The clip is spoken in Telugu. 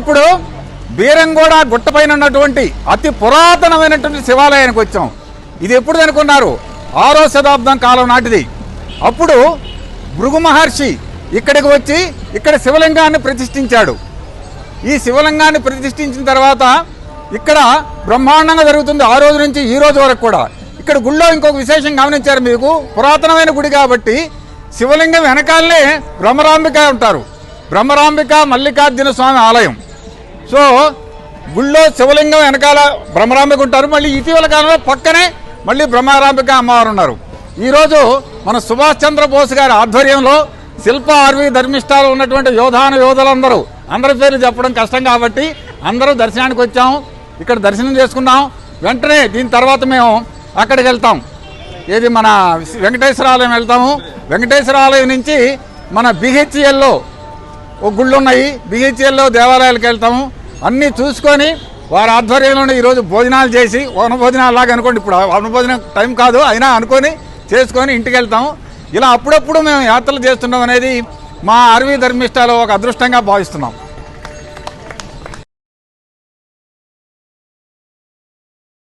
ఇప్పుడు బీరంగూడ గుట్టపైన ఉన్నటువంటి అతి పురాతనమైనటువంటి శివాలయానికి వచ్చాం. ఇది ఎప్పుడు అనుకున్నారు? ఆరో శతాబ్దం కాలం నాటిది. అప్పుడు భృగు మహర్షి ఇక్కడికి వచ్చి ఇక్కడ శివలింగాన్ని ప్రతిష్ఠించాడు. ఈ శివలింగాన్ని ప్రతిష్ఠించిన తర్వాత ఇక్కడ బ్రహ్మాండంగా జరుగుతుంది ఆ రోజు నుంచి ఈ రోజు వరకు కూడా. ఇక్కడ గుళ్ళో ఇంకొక విశేషం గమనించారు మీకు. పురాతనమైన గుడి కాబట్టి శివలింగం వెనకాలనే బ్రహ్మరాంబిక ఉంటారు. బ్రహ్మరాంబిక మల్లికార్జున స్వామి ఆలయం. సో గుళ్ళో శివలింగం వెనకాల బ్రహ్మరాంబిక ఉంటారు మళ్ళీ ఇటీవల కాలంలో పక్కనే మళ్ళీ బ్రహ్మరాంబిక అమ్మవారు ఉన్నారు. ఈరోజు మన సుభాష్ చంద్రబోస్ గారి ఆధ్వర్యంలో శిల్ప ఆర్వి ధర్మిష్టాలు ఉన్నటువంటి యోధాన యోధులందరూ అందరి పేర్లు చెప్పడం కష్టం కాబట్టి అందరూ దర్శనానికి వచ్చాము ఇక్కడ దర్శనం చేసుకున్నాం. వెంటనే దీని తర్వాత మేము అక్కడికి వెళ్తాం. ఏది మన వెంకటేశ్వర ఆలయం వెళ్తాము. వెంకటేశ్వర ఆలయం నుంచి మన బిహెచ్ఎల్లో ఒక గుళ్ళు ఉన్నాయి. బిహెచ్ఎల్లో దేవాలయాలకు వెళ్తాము. అన్నీ చూసుకొని వారి ఆధ్వర్యంలోనే ఈరోజు భోజనాలు చేసి వనభోజనాలు లాగా అనుకోండి. ఇప్పుడు వనభోజనం టైం కాదు అయినా అనుకొని చేసుకొని ఇంటికి వెళ్తాము ఇలా అప్పుడప్పుడు మేము యాత్రలు చేస్తున్నాం అనేది మా అరవీ ధర్మిష్టాలో ఒక అదృష్టంగా భావిస్తున్నాం.